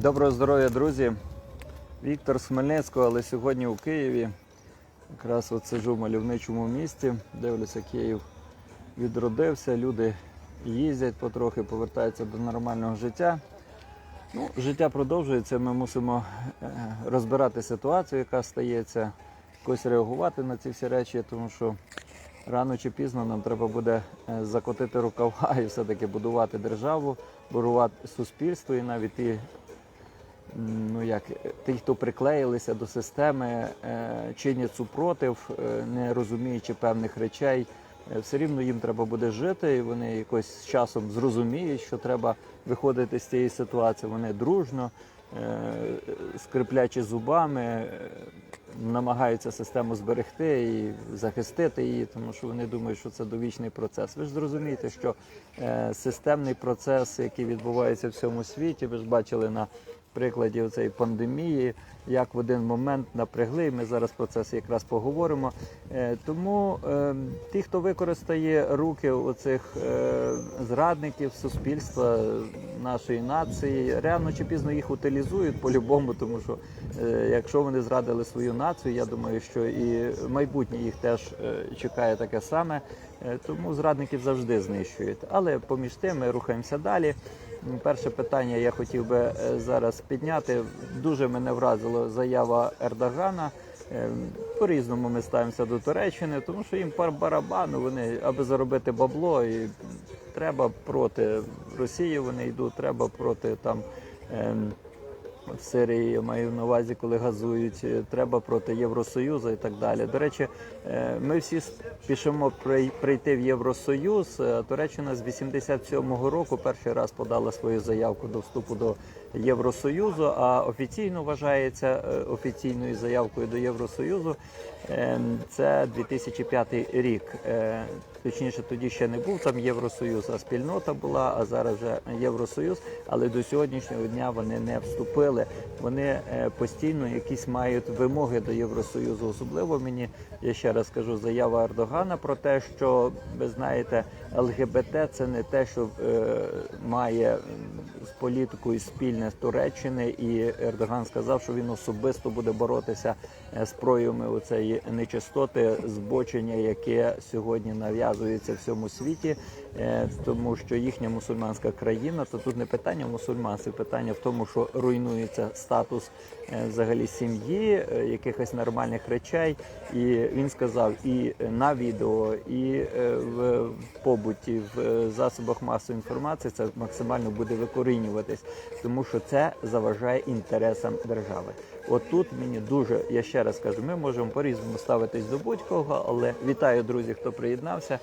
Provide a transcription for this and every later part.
Доброго здоров'я, друзі! Віктор з Хмельницького, але сьогодні у Києві. Якраз от сиджу в мальовничому місті, дивлюся, Київ відродився, люди їздять потрохи, повертаються до нормального життя. Ну, життя продовжується, ми мусимо е, розбирати ситуацію, яка стається, якось реагувати на ці всі речі, тому що рано чи пізно нам треба буде е, закотити рукава і все-таки будувати державу, будувати суспільство і навіть ті, ну як, ті, хто приклеїлися до системи, е, чинять супротив, е, не розуміючи певних речей. Е, Все рівно їм треба буде жити, і вони якось з часом зрозуміють, що треба виходити з цієї ситуації. Вони дружно, скриплячи зубами, намагаються систему зберегти і захистити її, тому що вони думають, що це довічний процес. Ви ж зрозумієте, що системний процес, який відбувається в всьому світі, ви ж бачили на прикладі цієї пандемії, як в один момент напрягли. Ми зараз про це якраз поговоримо. Е, Тому е, ті, хто використає руки оцих е, зрадників суспільства нашої нації, рано чи пізно їх утилізують по-любому, тому що якщо вони зрадили свою націю, я думаю, що і майбутнє їх теж чекає таке саме. Тому зрадників завжди знищують. Але поміж тим ми рухаємося далі. Перше питання я хотів би е, зараз підняти. Дуже мене вразила заява Ердогана. Е, По-різному ми ставимося до Туреччини, тому що їм пар барабану, вони аби заробити бабло, і треба проти Росії вони йдуть, треба проти там. В Сирії маю на увазі, коли газують, е, треба проти Євросоюзу і так далі. До речі, е, ми всі спішимо прий- прийти в Євросоюз. Е, Туреччина з 87-го року перший раз подала свою заявку до вступу до Євросоюзу, а офіційно вважається е, офіційною заявкою до Євросоюзу. е, Це 2005 рік. Е, Точніше, тоді ще не був там Євросоюз, а спільнота була, а зараз вже Євросоюз. Але до сьогоднішнього дня вони не вступили. Вони постійно якісь мають вимоги до Євросоюзу. Особливо мені я ще раз кажу заява Ердогана про те, що ви знаєте, ЛГБТ це не те, що е, має з політикою спільне Туреччини, і Ердоган сказав, що він особисто буде боротися е, з проявами оцеї нечистоти, збочення, яке сьогодні нав'язується всьому світі, е, тому що їхня мусульманська країна, то тут не питання в питання в тому, що руйнується статус е, взагалі сім'ї, е, якихось нормальних речей. І він сказав і на відео, і е, в побуті, в е, засобах масової інформації це максимально буде викорінюватись, тому що це заважає інтересам держави. От тут мені дуже, я ще раз кажу, ми можемо по-різному ставитись до будь-кого, але вітаю друзі, хто приєднався.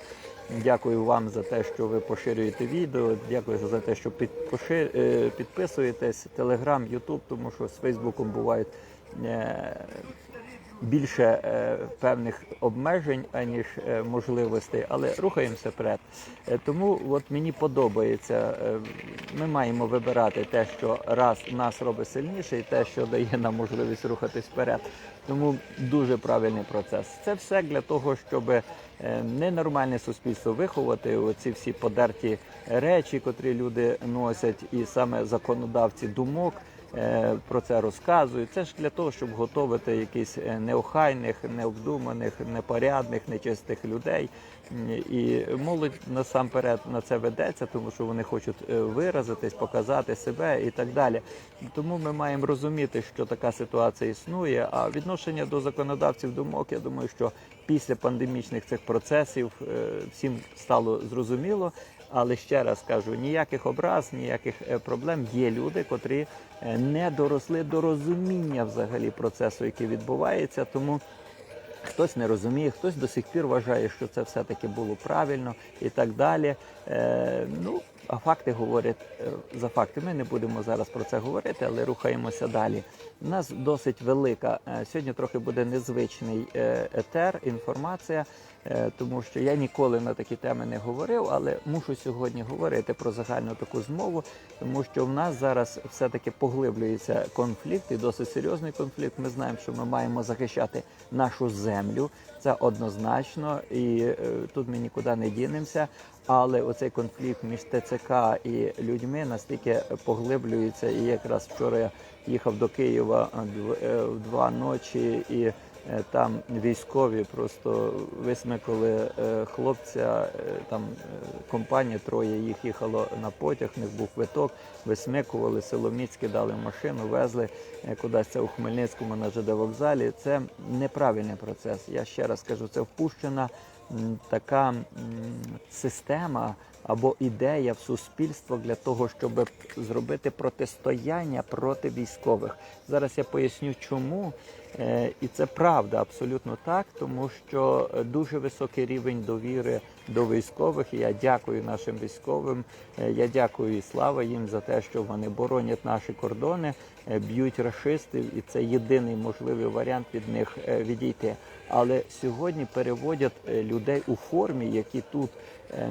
Дякую вам за те, що ви поширюєте відео. Дякую за те, що під, пошир, е, підписуєтесь. Телеграм, Ютуб, тому що з Фейсбуком бувають е, більше е, певних обмежень, аніж е, можливостей, але рухаємося вперед. Е, тому от мені подобається. Ми маємо вибирати те, що раз нас робить сильніше, і те, що дає нам можливість рухатись вперед. Тому дуже правильний процес. Це все для того, щоб ненормальне суспільство виховати. Оці всі подерті речі, котрі люди носять, і саме законодавці думок про це розказують. Це ж для того, щоб готувати якісь е, неохайних, необдуманих, непорядних, нечистих людей. І молодь насамперед на це ведеться, тому що вони хочуть е, виразитись, показати себе і так далі. Тому ми маємо розуміти, що така ситуація існує. А відношення до законодавців думок, я думаю, що після пандемічних цих процесів е, всім стало зрозуміло. Але ще раз кажу, ніяких образ, ніяких е, проблем. Є люди, котрі е, не доросли до розуміння взагалі процесу, який відбувається. Тому хтось не розуміє, хтось до сих пір вважає, що це все-таки було правильно і так далі. Е, ну, а факти говорять е, за факти. Ми не будемо зараз про це говорити, але рухаємося далі. У нас досить велика. е, Сьогодні трохи буде незвичний е, етер, інформація, е, тому що я ніколи на такі теми не говорив, але мушу сьогодні говорити про загальну таку змову, тому що в нас зараз все-таки поглиблюється конфлікт і досить серйозний конфлікт. Ми знаємо, що ми маємо захищати нашу землю. Це однозначно, і е, тут ми нікуди не дінемося. Але оцей конфлікт між ТЦК і людьми настільки поглиблюється. І якраз вчора я їхав до Києва дв- е, в два ночі, і е, там військові просто висмикали е, хлопця. е, Там е, компанія троє їх їхало на потяг, в них був квиток, висмикували силоміцьки, дали машину, везли е, кудись це у Хмельницькому на ЖД вокзалі. Це неправильний процес. Я ще раз кажу, це впущена така система або ідея в суспільство для того, щоб зробити протистояння проти військових. Зараз я поясню, чому. Е, І це правда, абсолютно так, тому що дуже високий рівень довіри до військових. Я дякую нашим військовим. Е, Я дякую і слава їм за те, що вони боронять наші кордони, е, б'ють рашистів, і це єдиний можливий варіант від них відійти. Але сьогодні переводять людей у формі, які тут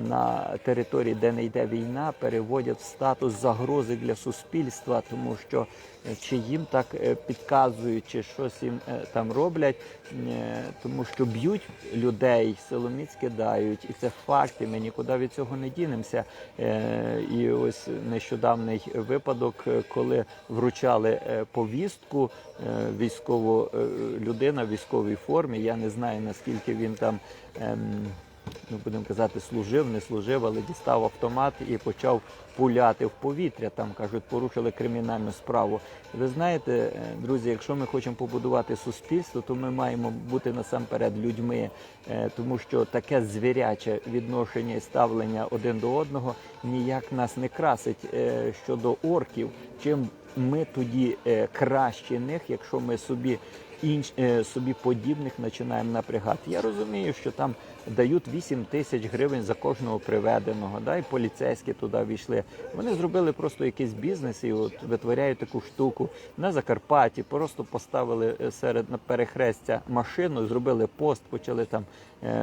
на території, де не йде війна, переводять в статус загрози для суспільства, тому що е, чи їм так е, підказують, чи щось їм е, там роблять, тому що б'ють людей, силоміць кидають, і це факт, і ми нікуди від цього не дінемося. І ось нещодавний випадок, коли вручали повістку військову людина в військовій формі. Я не знаю наскільки він там. Ну, будемо казати, служив, не служив, але дістав автомат і почав пуляти в повітря. Там кажуть, порушили кримінальну справу. Ви знаєте, е, друзі, якщо ми хочемо побудувати суспільство, то ми маємо бути насамперед людьми, е, тому що таке звіряче відношення і ставлення один до одного ніяк нас не красить е, щодо орків. Чим ми тоді краще них, якщо ми собі інш, е, собі подібних починаємо напрягати. Я розумію, що там дають 8 тисяч гривень за кожного приведеного, да, і поліцейські туди війшли. Вони зробили просто якийсь бізнес і от витворяють таку штуку на Закарпатті. Просто поставили е, серед на перехрестя машину, зробили пост, почали там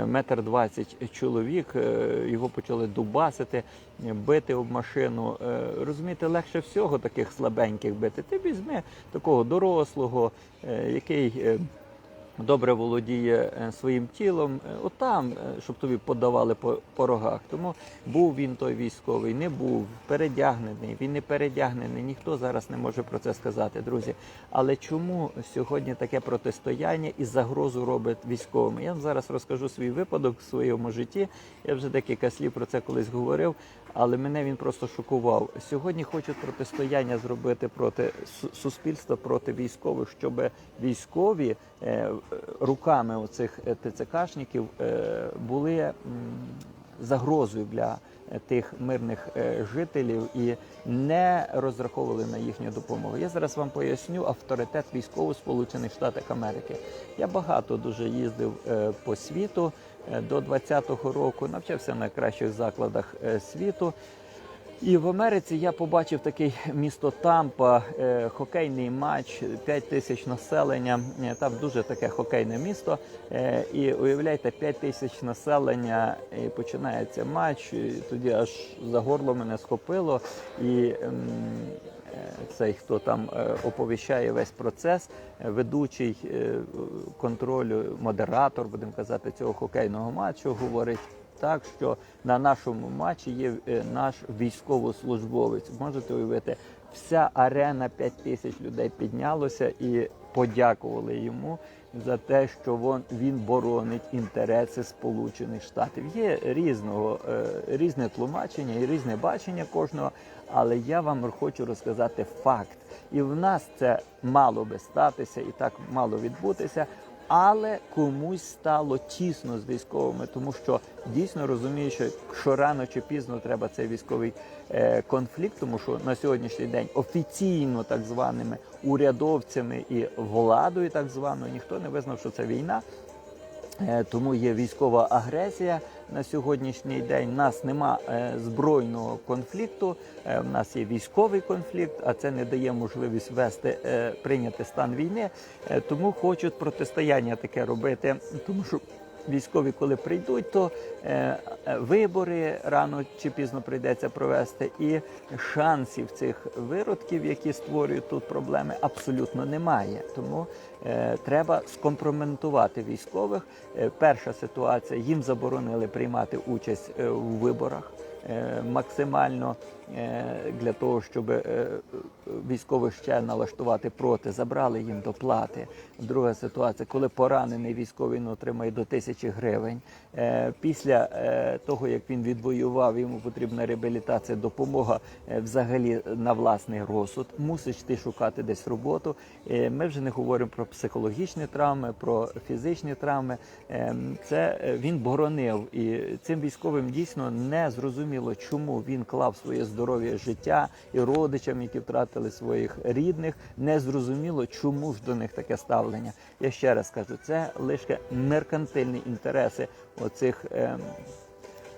метр двадцять чоловік, е, його почали дубасити, е, бити об машину. Е, Розумієте, легше всього таких слабеньких бити. Ти візьми такого дорослого, е, який. Добре володіє е, своїм тілом, е, отам, е, щоб тобі подавали по, по рогах. Тому був він той військовий, не був передягнений, він не передягнений. Ніхто зараз не може про це сказати, друзі. Але чому сьогодні таке протистояння і загрозу робить військовим? Я вам зараз розкажу свій випадок в своєму житті. Я вже декілька слів про це колись говорив. Але мене він просто шокував. Сьогодні хочуть протистояння зробити проти суспільства, проти військових, щоб військові е, руками оцих е, ТЦКшників е, були загрозою для тих мирних жителів і не розраховували на їхню допомогу. Я зараз вам поясню авторитет військового Сполучених Штатів Америки. Я багато дуже їздив по світу до 20-го року, навчався на кращих закладах е, світу. І в Америці я побачив такий місто Тампа, е, хокейний матч, 5 тисяч населення. Е, Там дуже таке хокейне місто. Е, І уявляєте, 5 тисяч населення, і починається матч. І тоді аж за горло мене схопило. І ем, е, цей, хто там е, оповіщає весь процес, ведучий е, контролю, модератор, будемо казати, цього хокейного матчу, говорить так, що на нашому матчі є е, наш військовослужбовець. Можете уявити, вся арена 5 тисяч людей піднялося і подякували йому за те, що він, боронить інтереси Сполучених Штатів. Є різного різне тлумачення і різне бачення кожного, але я вам хочу розказати факт. І в нас це мало би статися і так мало відбутися. Але комусь стало тісно з військовими, тому що дійсно розумію, що, що рано чи пізно треба цей військовий е, конфлікт, тому що на сьогоднішній день офіційно так званими урядовцями і владою, так званою, ніхто не визнав, що це війна. Е, Тому є військова агресія на сьогоднішній день. У нас нема е, збройного конфлікту, У в нас є військовий конфлікт, а це не дає можливість вести прийняти стан війни. Е, Тому хочуть протистояння таке робити, тому що військові, коли прийдуть, то е, е, вибори рано чи пізно прийдеться провести, і шансів цих виродків, які створюють тут проблеми, абсолютно немає. Тому е, треба скомпроментувати військових. Перша ситуація їм заборонили приймати участь у виборах. Максимально для того, щоб е, військових ще налаштувати проти, забрали їм доплати. Друга ситуація, коли поранений військовий отримає до тисячі гривень. Е, Після е, того, як він відвоював, йому потрібна реабілітація, допомога е, взагалі на власний розсуд. Мусиш ти шукати десь роботу. Е, Ми вже не говоримо про психологічні травми, про фізичні травми. Е, Це е, він боронив, і цим військовим дійсно не зрозуміло, чому він клав своє здоров'я життя і родичам, які втратили своїх рідних. Не зрозуміло, чому ж до них таке ставлення. Я ще раз кажу, це лише меркантильні інтереси оцих. ем,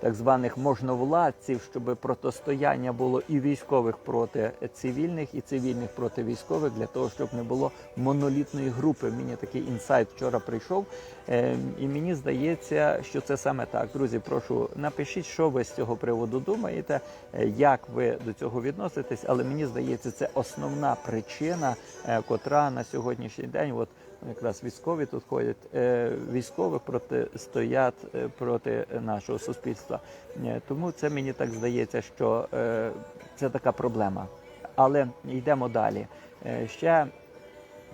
так званих можновладців, щоб протистояння було і військових проти цивільних, і цивільних проти військових, для того, щоб не було монолітної групи. Мені такий інсайт вчора прийшов, е, і мені здається, що це саме так. Друзі, прошу напишіть, що ви з цього приводу думаєте, е, як ви до цього відноситесь. Але мені здається, це основна причина, е, котра на сьогоднішній день, от якраз військові тут ходять, е, військових протистоять е, проти нашого суспільства. Е, Тому це мені так здається, що це така проблема. Але йдемо далі. Ще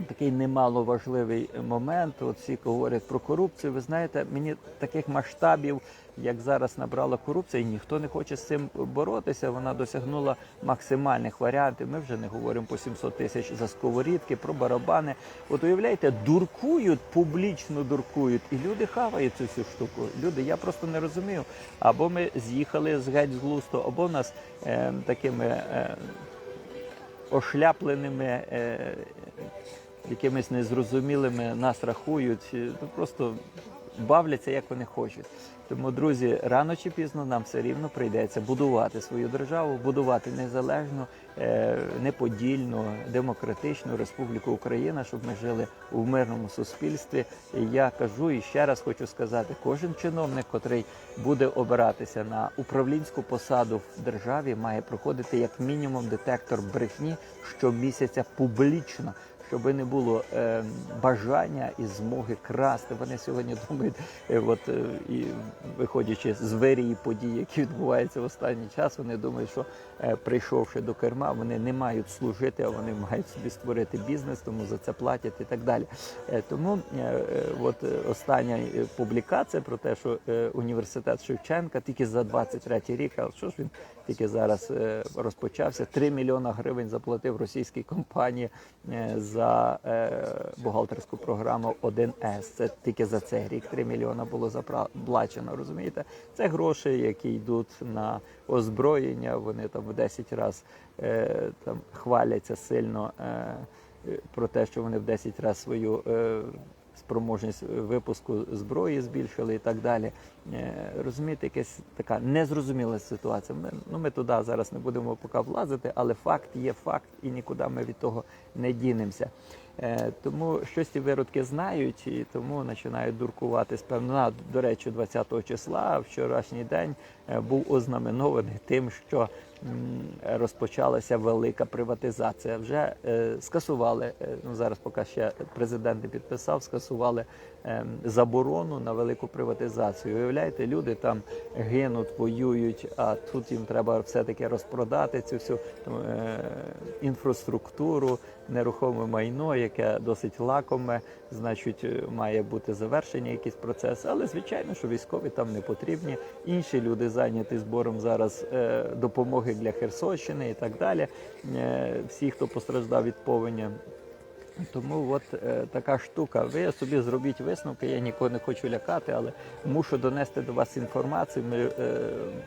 такий немало важливий момент. От всі говорять про корупцію. Ви знаєте, мені таких масштабів, як зараз набрала корупція, і ніхто не хоче з цим боротися. Вона досягнула максимальних варіантів. Ми вже не говоримо по 700 тисяч за сковорідки, про барабани. От уявляєте, дуркують, публічно дуркують, і люди хавають цю всю штуку. Люди, я просто не розумію. Або ми з'їхали з геть з глусту, або нас е, такими. Е, ошляпленими, е, якимись незрозумілими нас рахують, ну, просто бавляться, як вони хочуть. Тому, друзі, рано чи пізно нам все рівно прийдеться будувати свою державу, будувати незалежну, е, неподільну, демократичну Республіку Україна, щоб ми жили у мирному суспільстві. І я кажу і ще раз хочу сказати: кожен чиновник, котрий буде обиратися на управлінську посаду в державі, має проходити як мінімум детектор брехні щомісяця публічно. Щоб не було е, бажання і змоги красти. Вони сьогодні думають, е, от е, і виходячи з вирії подій, які відбуваються в останній час, вони думають, що прийшовши до керма, вони не мають служити, а вони мають собі створити бізнес, тому за це платять і так далі. Тому от остання публікація про те, що університет Шевченка тільки за 23 рік, а що ж він тільки зараз е, розпочався, 3 мільйона гривень заплатив російській компанії е, за е, бухгалтерську програму 1С. Це тільки за цей рік 3 мільйона було заплачено. Розумієте, це гроші, які йдуть на озброєння. Вони там в 10 разів там хваляться сильно про те, що вони в 10 разів свою. Спроможність випуску зброї збільшили і так далі. Е, Розумієте, якась така незрозуміла ситуація. Ми, ну, ми туди зараз не будемо поки влазити, але факт є факт, і нікуди ми від того не дінемося. Е, Тому щось ці виродки знають і тому починають дуркувати з певна. До речі, 20 числа, вчорашній день е, був ознаменований тим, що розпочалася велика приватизація. Вже е, скасували е, ну зараз, поки ще президент не підписав, скасували е, заборону на велику приватизацію. Уявляєте, люди там гинуть, воюють, а тут їм треба все-таки розпродати цю всю е, інфраструктуру, нерухоме майно, яке досить лакоме, значить, е, має бути завершення якийсь процес. Але звичайно, що військові там не потрібні. Інші люди зайняті збором зараз е, допомоги для Херсонщини і так далі. Е, всі, хто постраждав від повені. Тому от е, така штука. Ви собі зробіть висновки. Я нікого не хочу лякати, але мушу донести до вас інформацію. Ми е,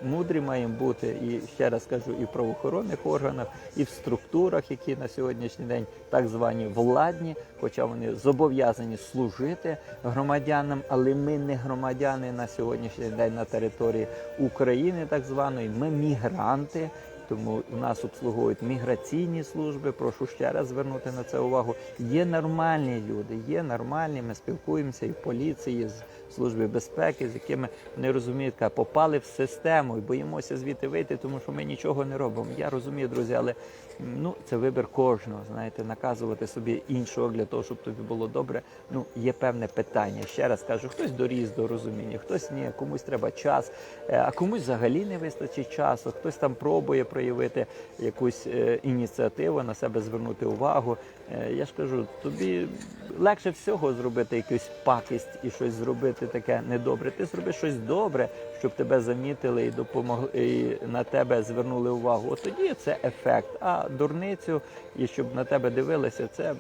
мудрі маємо бути і ще раз кажу, і в правоохоронних органах, і в структурах, які на сьогоднішній день так звані владні, хоча вони зобов'язані служити громадянам, але ми не громадяни на сьогоднішній день на території України, так званої. Ми мігранти. Тому нас обслуговують міграційні служби. Прошу ще раз звернути на це увагу. Є нормальні люди, є нормальні. Ми спілкуємося і в поліції, з служби безпеки, з якими вони розуміють, ка, попали в систему і боїмося звідти вийти, тому що ми нічого не робимо. Я розумію, друзі, але ну це вибір кожного. Знаєте, наказувати собі іншого для того, щоб тобі було добре. Ну є певне питання. Ще раз кажу, хтось доріс до розуміння, хтось ні, комусь треба час, е, а комусь взагалі не вистачить часу. Хтось там пробує проявити якусь е, ініціативу, на себе звернути увагу. Е, Я ж кажу, тобі легше всього зробити якусь пакість і щось зробити таке недобре. Ти зроби щось добре, щоб тебе замітили і допомогли і на тебе звернули увагу. От тоді це ефект. А дурницю і щоб на тебе дивилися, це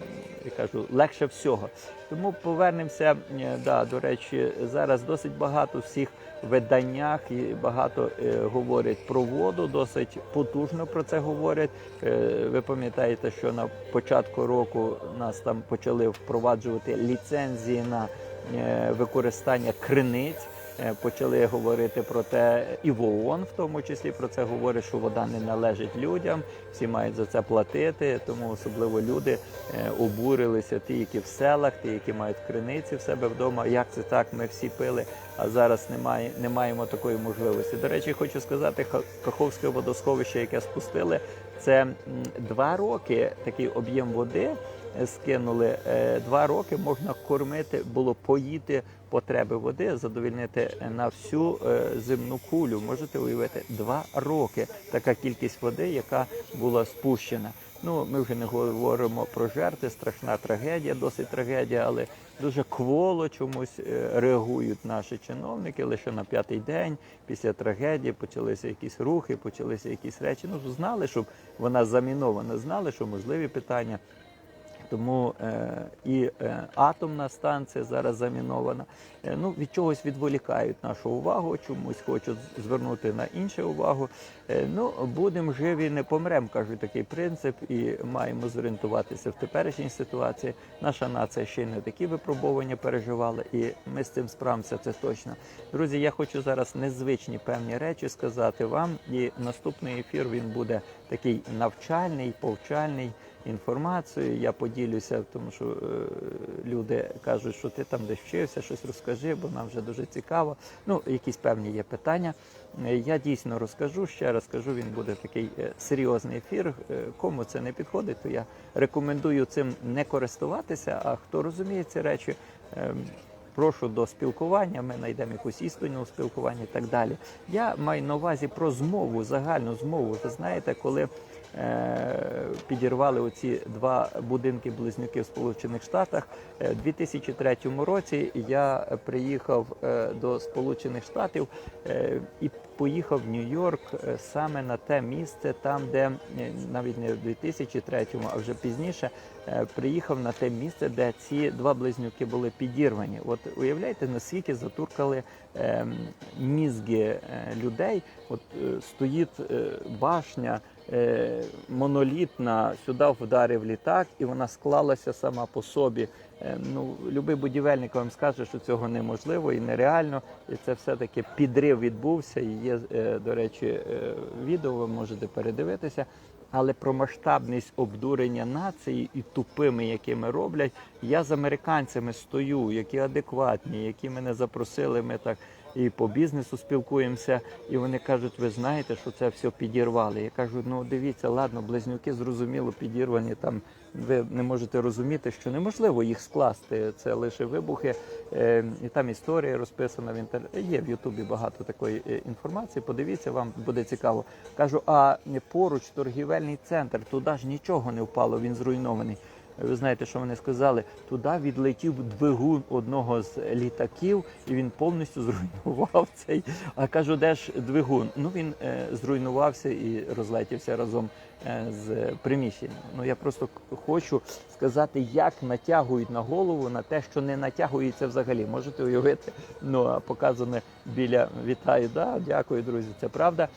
я кажу легше всього. Тому повернемося. Да, до речі, зараз досить багато всіх виданнях і багато е, говорять про воду, досить потужно про це говорять. Е, ви пам'ятаєте, що на початку року нас там почали впроваджувати ліцензії на е, використання криниць. Е, Почали говорити про те, і в ООН в тому числі про це говорить, що вода не належить людям, всі мають за це платити. Тому особливо люди е, обурилися, ті, які в селах, ті, які мають криниці в себе вдома. Як це так? Ми всі пили, а зараз немає, не маємо такої можливості. До речі, хочу сказати, Каховське водосховище, яке спустили, це два роки такий об'єм води скинули. Е, Два роки можна кормити, було поїти потреби води, задовільнити на всю е, земну кулю. Можете уявити, два роки така кількість води, яка була спущена. Ну, ми вже не говоримо про жертви, страшна трагедія, досить трагедія, але дуже кволо чомусь е, реагують наші чиновники. Лише на п'ятий день після трагедії почалися якісь рухи, почалися якісь речі. Ну, знали, що вона замінована, знали, що можливі питання. Тому е, і е, атомна станція зараз замінована. Е, ну, від чогось відволікають нашу увагу, чомусь хочуть звернути на інше увагу. Ну, будемо живі, не помремо, кажуть такий принцип, і маємо зорієнтуватися в теперішній ситуації. Наша нація ще не такі випробування переживала, і ми з цим справимося, це точно. Друзі, я хочу зараз незвичні певні речі сказати вам. І наступний ефір він буде такий навчальний, повчальний інформацію. Я поділюся, тому що е, люди кажуть, що ти там десь вчився, щось розкажи, бо нам вже дуже цікаво. Ну, якісь певні є питання. Е, Я дійсно розкажу. Ще раз кажу, він буде такий е, серйозний ефір. Е, Кому це не підходить, то я рекомендую цим не користуватися. А хто розуміє ці речі, ем, прошу до спілкування. Ми знайдемо якусь істину у спілкуванні і так далі. Я маю на увазі про змову, загальну змову. Ви знаєте, коли підірвали оці два будинки близнюки в Сполучених Штатах. Е, У 2003 році я приїхав е, до Сполучених Штатів е, і поїхав в Нью-Йорк е, саме на те місце, там, де е, навіть не в 2003, а вже пізніше е, приїхав на те місце, де ці два близнюки були підірвані. От уявляєте, наскільки затуркали е, мізги е, людей. От е, стоїть е, башня е, монолітна, сюди вдарив літак, і вона склалася сама по собі. Е, ну, любий будівельник вам скаже, що цього неможливо і нереально. І це все-таки підрив відбувся. І є, е, до речі, е, відео ви можете передивитися. Але про масштабність обдурення нації і тупими, якими роблять, я з американцями стою, які адекватні, які мене запросили. Ми так і по бізнесу спілкуємося, і вони кажуть, ви знаєте, що це все підірвали. Я кажу, ну дивіться, ладно, близнюки зрозуміло підірвані. Там ви не можете розуміти, що неможливо їх скласти. Це лише вибухи, Е, і там історія розписана в інтернеті. Є в Ютубі багато такої е, інформації. Подивіться, вам буде цікаво. Кажу, а поруч торгівельний центр, туди ж нічого не впало, він зруйнований. Ви знаєте, що вони сказали? Туди відлетів двигун одного з літаків, і він повністю зруйнував цей. А кажу, де ж двигун? Ну він е, зруйнувався і розлетівся разом е, з приміщенням. Ну я просто хочу сказати, як натягують на голову на те, що не натягується взагалі. Можете уявити? Ну а показане біля вітаю. Да, дякую, друзі. Це правда.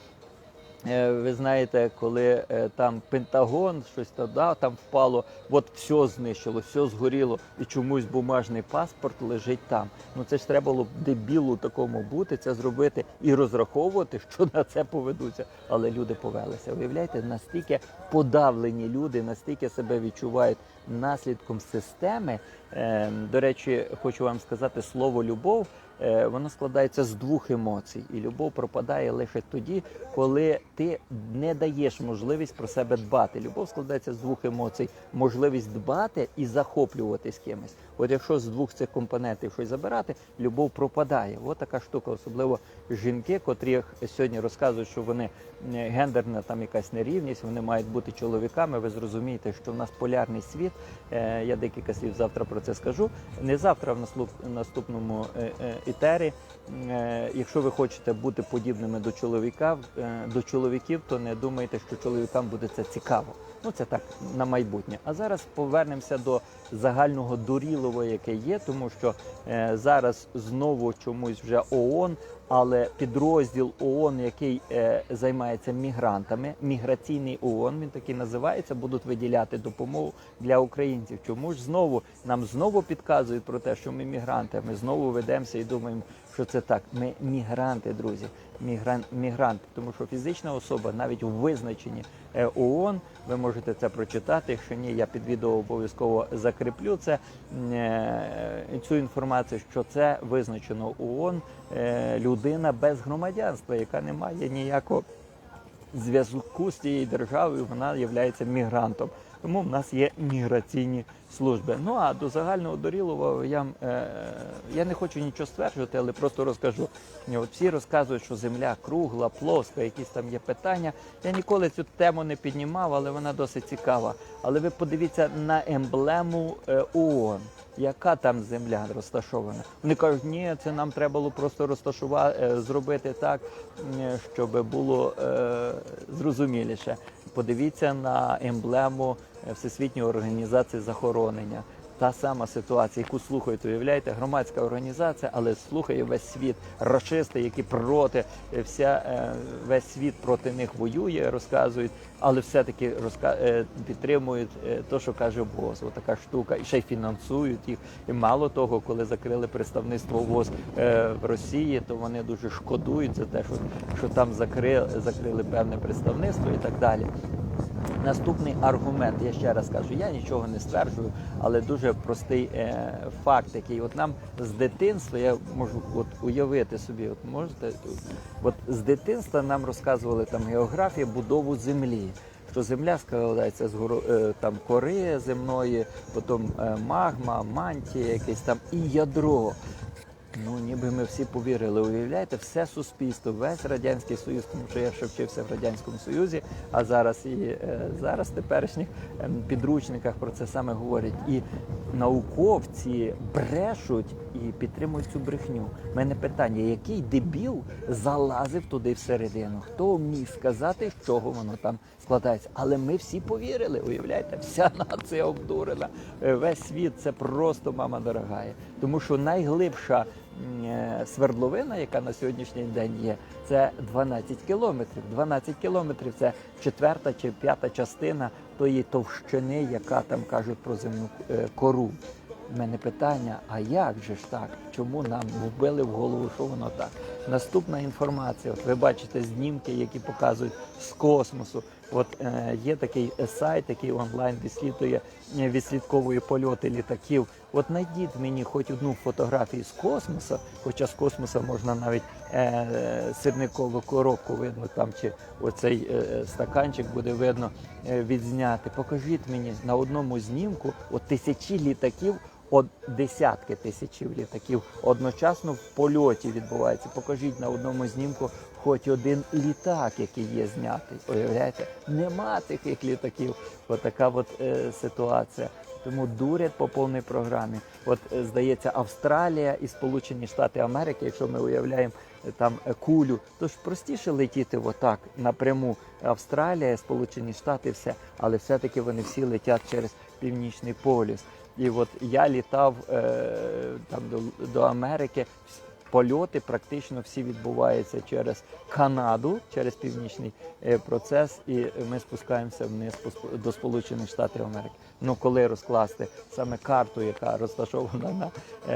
Е, Ви знаєте, коли е, там Пентагон, щось да, там впало, от все знищило, все згоріло, і чомусь бумажний паспорт лежить там. Ну це ж треба було дебілу такому бути, це зробити і розраховувати, що на це поведуться. Але люди повелися. Уявляєте, настільки подавлені люди, настільки себе відчувають наслідком системи. Е, До речі, хочу вам сказати слово любов. Е, Воно складається з двох емоцій, і любов пропадає лише тоді, коли ти не даєш можливість про себе дбати. Любов складається з двох емоцій: можливість дбати і захоплюватись кимось. От якщо з двох цих компонентів щось забирати, любов пропадає. От така штука, особливо жінки, котрі сьогодні розказують, що вони е, гендерна там якась нерівність, вони мають бути чоловіками. Ви зрозумієте, що в нас полярний світ. Е, Я декілька слів завтра про це скажу. Не завтра, в наступному е, етері. Якщо ви хочете бути подібними до чоловіка, до чоловіків, то не думайте, що чоловікам буде це цікаво. Ну це так на майбутнє. А зараз повернемося до загального дурілого, яке є, тому що е, зараз знову чомусь вже ООН, але підрозділ ООН, який е, займається мігрантами, міграційний ООН, він такий називається, будуть виділяти допомогу для українців. Чому ж знову нам знову підказують про те, що ми мігранти? Ми знову ведемося і думаємо, що це так. Ми мігранти, друзі. Мігран, мігранти, тому що фізична особа навіть у визначенні е, ООН, ви можете це прочитати. Якщо ні, я під відео обов'язково закріплю це е, цю інформацію, що це визначено ООН е, людина без громадянства, яка не має ніякого зв'язку з цією державою, вона є мігрантом. Тому в нас є міграційні служби. Ну а до загального дорілого я, е, я не хочу нічого стверджувати, але просто розкажу. От всі розказують, що земля кругла, плоска, якісь там є питання. Я ніколи цю тему не піднімав, але вона досить цікава. Але ви подивіться на емблему е, ООН. Яка там земля розташована? Вони кажуть, ні, це нам треба було просто розташувати, зробити так, е, щоб було е, зрозуміліше. Подивіться на емблему е, Всесвітньої організації захоронення. Та сама ситуація, яку слухають, уявляєте, громадська організація, але слухає весь світ, рашисти, які проти, е, вся е, весь світ проти них воює, розказують, але все-таки розка... е, підтримують е, те, що каже ВОЗ. Отака штука, і ще й фінансують їх. І мало того, коли закрили представництво ВОЗ е, в Росії, то вони дуже шкодують за те, що, що там закрили, закрили певне представництво і так далі. Наступний аргумент, я ще раз кажу, я нічого не стверджую, але дуже простий е, факт, який от нам з дитинства, я можу от уявити собі, от можете, от з дитинства нам розказували там географія будову землі. Що земля складається з горо, е, там кори земної, потім е, магма, мантія, якесь там і ядро. Ну, ніби ми всі повірили. Уявляєте, все суспільство, весь радянський союз, тому що я ще вчився в радянському союзі, а зараз і е, зараз в теперішніх ем, підручниках про це саме говорять. І науковці брешуть і підтримують цю брехню. У мене питання: який дебіл залазив туди всередину? Хто міг сказати, з чого воно там складається? Але ми всі повірили. Уявляєте, вся нація обдурена. Е, Весь світ це просто мама дорогая. Тому що найглибша е, свердловина, яка на сьогоднішній день є, це 12 кілометрів. 12 кілометрів це четверта чи п'ята частина тої товщини, яка там кажуть про земну е, кору. У мене питання: а як же ж так? Чому нам вбили в голову, що воно так? Наступна інформація. От ви бачите знімки, які показують з космосу. От е, є такий е, сайт, який онлайн відслідує, е, відслідковує польоти літаків. От знайдіть мені хоч одну фотографію з космосу, хоча з космосу можна навіть е, сирникову коробку видно там, чи оцей е, стаканчик буде видно е, відзняти. Покажіть мені на одному знімку от тисячі літаків. От десятки тисячів літаків одночасно в польоті відбувається. Покажіть на одному знімку хоч один літак, який є знятий. Уявляєте, нема таких літаків. От така от е, ситуація. Тому дурять по повній програмі. От е, здається, Австралія і Сполучені Штати Америки, якщо ми уявляємо е, там е, кулю, то ж простіше летіти отак напряму. Австралія, Сполучені Штати, все, але все-таки вони всі летять через північний полюс. І от я літав е, там до, до Америки. Польоти практично всі відбуваються через Канаду, через північний е, процес, і ми спускаємося вниз до Сполучених Штатів Америки. Ну коли розкласти саме карту, яка розташована на е,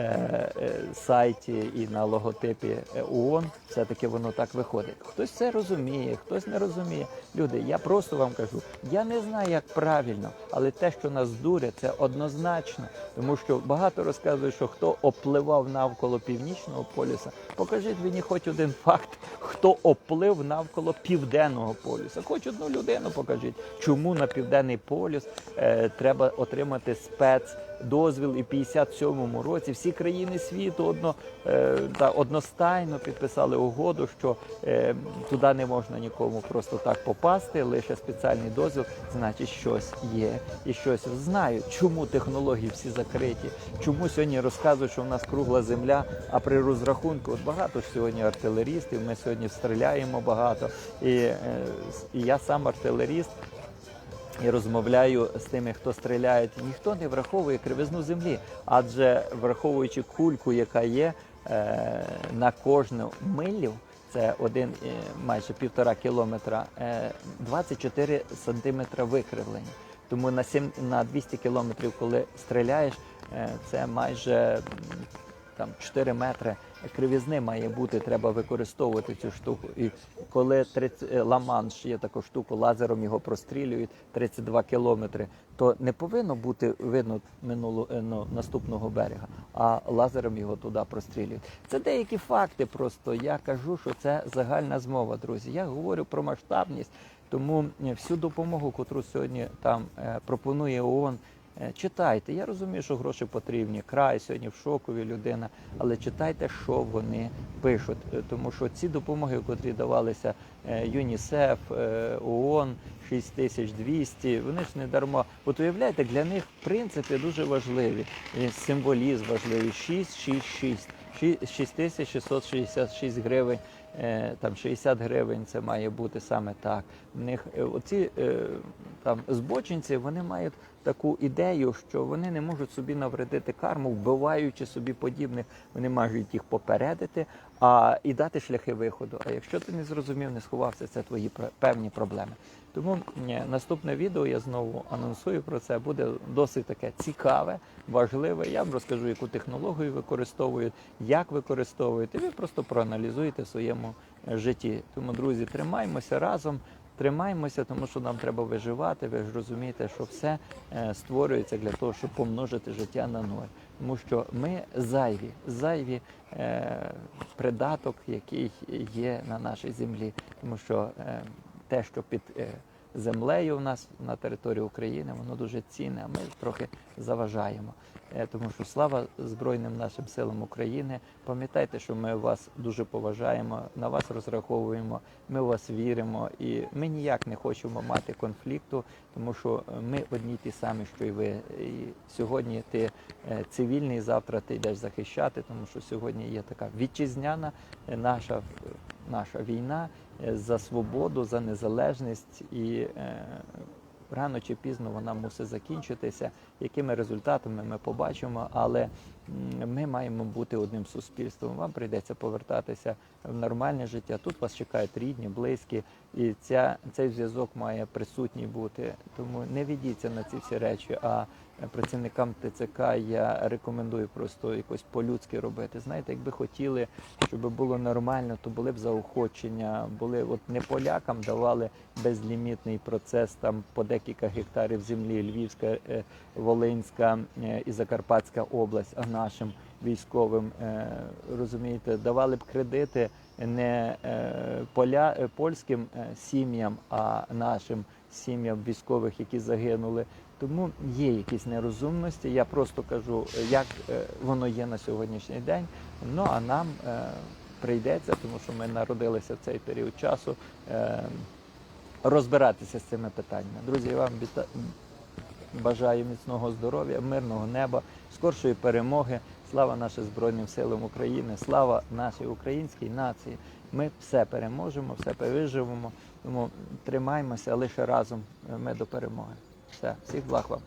е, сайті і на логотипі е, ООН, все-таки воно так виходить. Хтось це розуміє, хтось не розуміє. Люди, я просто вам кажу, я не знаю, як правильно, але те, що нас дурять, це однозначно, тому що багато розказують, що хто опливав навколо північного полюса. Покажіть мені хоч один факт, хто оплив навколо південного полюса. Хоч одну людину покажіть, чому на південний полюс е, треба отримати спецдозвіл і в 57-му році всі країни світу одно, е, та, одностайно підписали угоду, що е, туди не можна нікому просто так попасти, лише спеціальний дозвіл, значить щось є і щось знають. Чому технології всі закриті? Чому сьогодні розказують, що в нас кругла земля, а при розрахунку от багато сьогодні артилерістів, ми сьогодні стріляємо багато. І, е, і я сам артилеріст. І розмовляю з тими, хто стріляє, ніхто не враховує кривизну землі, адже враховуючи кульку, яка є е, на кожну милю, це один е, майже півтора кілометра, е, 24 сантиметра викривлення. Тому на 7, на 200 кілометрів, коли стріляєш, це майже там 4 метри кривізни має бути, треба використовувати цю штуку. І коли 30, е, Ла-Манш є таку штуку, лазером його прострілюють 32 кілометри, то не повинно бути видно минуло, е, ну, наступного берега, а лазером його туди прострілюють. Це деякі факти. Просто я кажу, що це загальна змова, друзі. Я говорю про масштабність, тому е, всю допомогу, котру сьогодні там пропонує ООН. Е, Читайте, я розумію, що гроші потрібні. Край сьогодні в шокові людина, але читайте, що вони пишуть. Е, Тому що ці допомоги, котрі давалися е, ЮНІСЕФ, ООН, 6200, вони ж не дарма. От уявляєте, для них в принципі дуже важливі. Символізм важливий. 666. 6666 гривень, там 60 гривень це має бути саме так. В них е, оці е, там збочинці вони мають таку ідею, що вони не можуть собі навредити карму, вбиваючи собі подібних, вони мають їх попередити а і дати шляхи виходу. А якщо ти не зрозумів, не сховався, це твої певні проблеми. Тому е, наступне відео я знову анонсую про це. Буде досить таке цікаве, важливе. Я вам розкажу, яку технологію використовують, як використовують. І ви просто проаналізуєте в своєму е, житті. Тому, друзі, тримаймося разом. Тримаємося, тому що нам треба виживати. Ви ж розумієте, що все е, створюється для того, щоб помножити життя на ноль. Тому що ми зайві, зайві е, придаток, який є на нашій землі. Тому що е, те, що під е, землею в нас на території України, воно дуже цінне, а ми трохи заважаємо. Е, Тому що слава Збройним нашим силам України. Пам'ятайте, що ми вас дуже поважаємо, на вас розраховуємо, ми в вас віримо, і ми ніяк не хочемо мати конфлікту, тому що ми одні ті самі, що й ви. І сьогодні ти е, цивільний, завтра ти йдеш захищати, тому що сьогодні є така вітчизняна е, наша, наша війна е, за свободу, за незалежність і. е, рано чи пізно вона мусить закінчитися. Якими результатами ми побачимо, але ми маємо бути одним суспільством. Вам прийдеться повертатися в нормальне життя. Тут вас чекають рідні, близькі, і ця, цей зв'язок має присутній бути. Тому не ведіться на ці всі речі. А працівникам ТЦК я рекомендую просто якось по-людськи робити. Знаєте, якби хотіли, щоб було нормально, то були б заохочення, були от не полякам давали безлімітний процес там по декілька гектарів землі, Львівська, е, Волинська е, і Закарпатська область, а нашим військовим е, розумієте, давали б кредити не поля, польським сім'ям, а нашим сім'ям військових, які загинули. Тому є якісь нерозумності. Я просто кажу, як е, воно є на сьогоднішній день. Ну а нам е, прийдеться, тому що ми народилися в цей період часу. Е, розбиратися з цими питаннями. Друзі, я вам бажаю міцного здоров'я, мирного неба, скоршої перемоги. Слава нашим Збройним силам України, слава нашій українській нації. Ми все переможемо, все переживемо. Тому тримаймося лише разом. Ми до перемоги. Все, всіх благ вам.